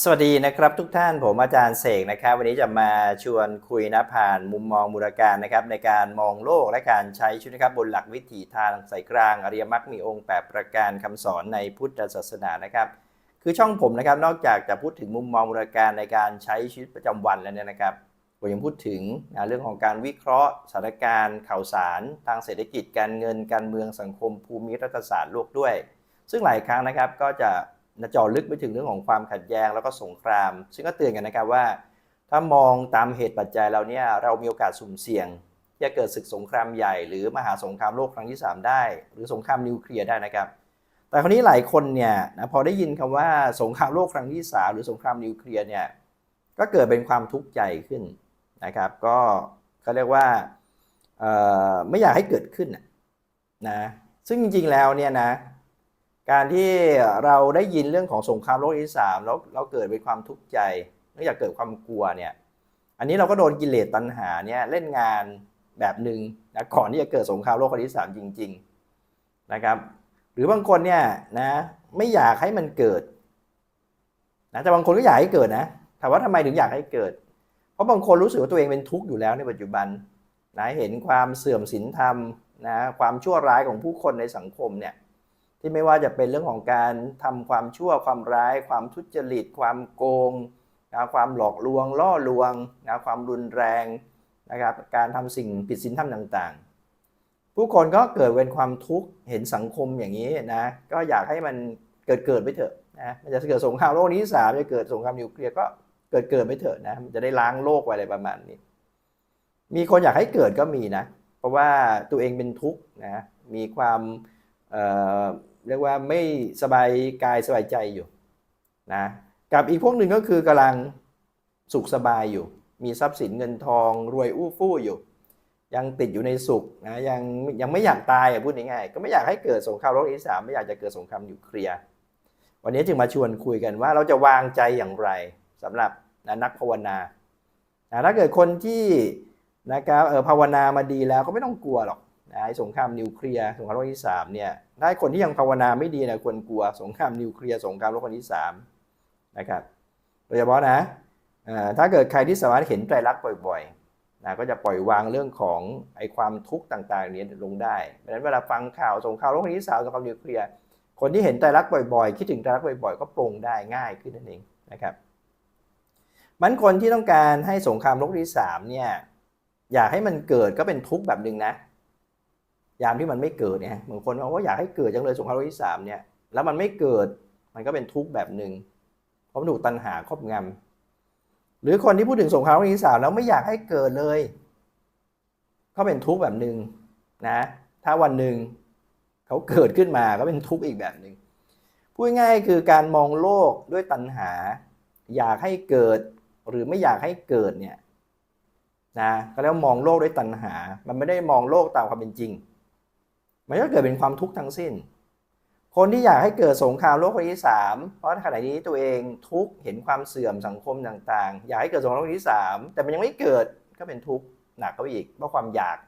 สวัสดีนะครับทุกท่านผมอาจารย์เสกนะครับ วันนี้จะมาชวนคุยนะผ่านมุมมองบูรการนะครับในการมองโลกและการใช้ชีวิตนะครับบนหลักวิถีทางสายกลางอริยมรรคมีองค์8ประการคำสอนในพุทธศาสนานะครับ คือช่องผมนะครับนอกจากจะพูดถึงมุมมองบูรการในการใช้ชีวิตประจำวันแล้วเนี่ยนะครับผมยังพูดถึงนะเรื่องของการวิเคราะห์สถานการณ์ข่าวสาร ทางเศรษฐกิจการเงินการเมืองสังคมภูมิรัฐศาสตร์โลกด้วย ซึ่งหลายครั้งนะครับก็จะ เจาะลึกไปถึงเรื่องของความขัดแย้งแล้วก็สงคราม ซึ่งก็เตือนกันนะครับว่า ถ้ามองตามเหตุปัจจัยเราเนี่ยเรามีโอกาสสุ่มเสี่ยงที่จะเกิดศึกสงครามใหญ่ หรือมหาสงครามโลกครั้งที่ 3 ได้ หรือสงครามนิวเคลียร์ได้นะครับ แต่คราวนี้หลายคนเนี่ยนะพอได้ยินคำว่าสงครามโลกครั้งที่ 3 หรือสงครามนิวเคลียร์เนี่ยก็เกิดเป็นความทุกข์ใจขึ้นนะครับ ก็เขาเรียกว่าไม่อยากให้เกิดขึ้นนะซึ่งจริงๆแล้วเนี่ยนะ การที่เราได้ยินเรื่องของสงครามโลกที่สามแล้วเราเกิดเป็นความทุกข์ใจเนื่องจากเกิดความกลัวเนี่ย อันนี้เราก็โดนกิเลสตัณหาเนี่ยเล่นงานแบบหนึ่งนะก่อนที่จะเกิดสงครามโลกครั้งที่สามจริง ๆนะครับ หรือบางคนเนี่ยนะไม่อยากให้มันเกิดนะแต่บางคนก็อยากให้เกิดนะถามว่าทำไมถึงอยากให้เกิด เพราะบางคนรู้สึกว่าตัวเองเป็นทุกข์อยู่แล้วในปัจจุบันนะเห็นความเสื่อมศีลธรรมนะความชั่วร้ายของผู้คนในสังคมเนี่ย ที่ไม่ว่าจะเป็นเรื่องของการทำความชั่วความร้าย ความทุจริต ความโกงนะความหลอกลวง ล่อลวงนะความรุนแรงนะครับการทำสิ่งผิดศีลธรรมต่างๆ ผู้คนก็เกิดเป็นความทุกข์เห็นสังคมอย่างนี้นะก็อยากให้มันเกิดเกิดไปเถอะนะมันจะเกิดสงครามโลกนี้สามจะเกิดสงครามนิวเคลียร์ก็เกิดเกิดไปเถอะนะมันจะได้ล้างโลกไว้อะไรประมาณนี้ มีคนอยากให้เกิดก็มีนะ เพราะว่าตัวเองเป็นทุกข์นะมีความ เรียกว่าไม่สบายกายสบายใจอยู่นะกับอีกพวกหนึ่งก็คือกำลังสุขสบายอยู่ มีทรัพย์สินเงินทองรวยอู้ฟู่อยู่ ยังติดอยู่ในสุขนะยังยังไม่อยากตายพูดง่ายๆก็ไม่อยากให้เกิดสงครามโลกที่สามไม่อยากจะเกิดสงครามนิวเคลียวันนี้จึงมาชวนคุยกันว่าเราจะวางใจอย่างไรสำหรับนะนักภาวนานะถ้าเกิดคนที่นะครับเออภาวนามาดีแล้วก็ไม่ต้องกลัวหรอก นะไอ้สงครามนิวเคลียร์สงครามโลกที่สามเนี่ยถ้าคนที่ยังภาวนาไม่ดีนะควรกลัวสงครามนิวเคลียร์สงครามโลกครั้งที่สามนะครับโดยเฉพาะนะถ้าเกิดใครที่สามารถเห็นไตรลักษณ์บ่อยๆนะก็จะปล่อยวางเรื่องของไอ้ความทุกข์ต่างๆนี้ลงได้เพราะฉะนั้นเวลาฟังข่าวสงครามโลกครั้งที่สามสงครามนิวเคลียร์คนที่เห็นไตรลักษณ์บ่อยๆ คิดถึงไตรลักษณ์บ่อยๆ ก็ปรงได้ง่ายขึ้นนั่นเองนะครับมันคนที่ต้องการให้สงครามโลกที่สามเนี่ยอยากให้มันเกิดก็เป็นทุกข์แบบหนึ่งนะ ยามที่มันไม่เกิดเนี่ยบางคนบอกว่าอยากให้เกิดจังเลยสงครามโลกที่สามเนี่ยแล้วมันไม่เกิดมันก็เป็นทุกข์แบบหนึ่งเพราะมันถูกตัณหาครอบงำหรือคนที่พูดถึงสงครามโลกที่สามแล้วไม่อยากให้เกิดเลย ก็เป็นทุกข์แบบหนึ่งนะถ้าวันหนึ่งเขาเกิดขึ้นมาก็เป็นทุกข์อีกแบบหนึ่งพูดง่ายคือการมองโลกด้วยตัณหา อยากให้เกิดหรือไม่อยากให้เกิดเนี่ยนะก็แล้วมองโลกด้วยตัณหา มันไม่ได้มองโลกตามความเป็นจริง มันก็เกิดเป็นความทุกข์ทั้งสิ้น คนที่อยากให้เกิดสงครามโลกครั้งที่สามเพราะขณะนี้ตัวเองทุกข์เห็นความเสื่อมสังคมต่างๆ อยากให้เกิดสงครามโลกครั้งที่สามแต่มันยังไม่เกิดก็เป็นทุกข์หนักเข้าไปอีกเพราะความอยาก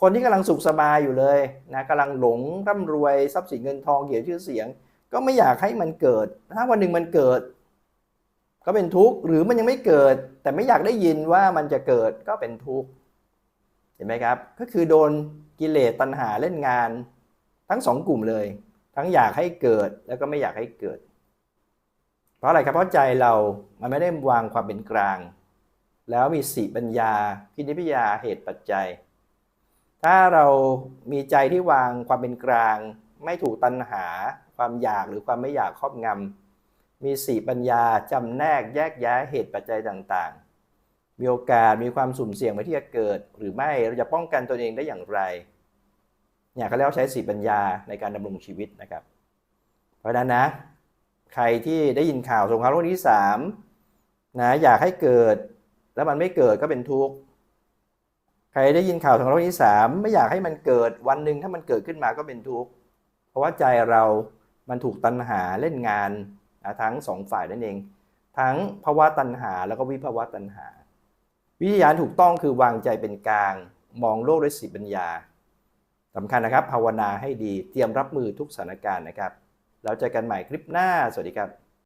คนที่กำลังสุขสบายอยู่เลยนะกำลังหลงร่ำรวยทรัพย์สินเงินทองเกียรติชื่อเสียง ก็ไม่อยากให้มันเกิด ถ้าวันหนึ่งมันเกิด ก็เป็นทุกข์หรือมันยังไม่เกิด แต่ไม่อยากได้ยินว่ามันจะเกิดก็เป็นทุกข์ เห็นไหมครับ ก็คือโดนกิเลสตัณหาเล่นงาน ทั้งสองกลุ่มเลย ทั้งอยากให้เกิดแล้วก็ไม่อยากให้เกิด เพราะอะไรครับเพราะใจเรามันไม่ได้วางความเป็นกลาง แล้วมีสีปัญญาพินิพิยาเหตุปัจจัย ถ้าเรามีใจที่วางความเป็นกลาง ไม่ถูกตัณหา ความอยากหรือความไม่อยากครอบงำมีสีปัญญาจำแนกแยกแยะเหตุปัจจัยต่าง มีโอกาสมีความสุ่มเสี่ยงไปที่จะเกิด หรือไม่เราจะป้องกันตัวเองได้อย่างไรเนี่ยเขาเรียกว่าใช้สีปัญญาในการดำรงชีวิตนะครับ เพราะฉะนั้นนะใครที่ได้ยินข่าวสงครามโลกที่สามนะอยากให้เกิด แล้วมันไม่เกิดก็เป็นทุกข์ใครได้ยินข่าวสงครามโลกที่สามไม่อยากให้มันเกิดวันหนึ่งถ้ามันเกิดขึ้นมาก็เป็นทุกข์เพราะว่าใจเรามันถูกตัณหาเล่นงานนะทั้งสองฝ่ายนั่นเอง ทั้งภาวะตัณหาแล้วก็วิภาวะตัณหา วิทยาถูกต้องคือวางใจเป็นกลาง มองโลกด้วยสีปัญญาสำคัญนะครับ ภาวนาให้ดีเตรียมรับมือทุกสถานการณ์นะครับ แล้วเจอกันใหม่คลิปหน้า สวัสดีครับ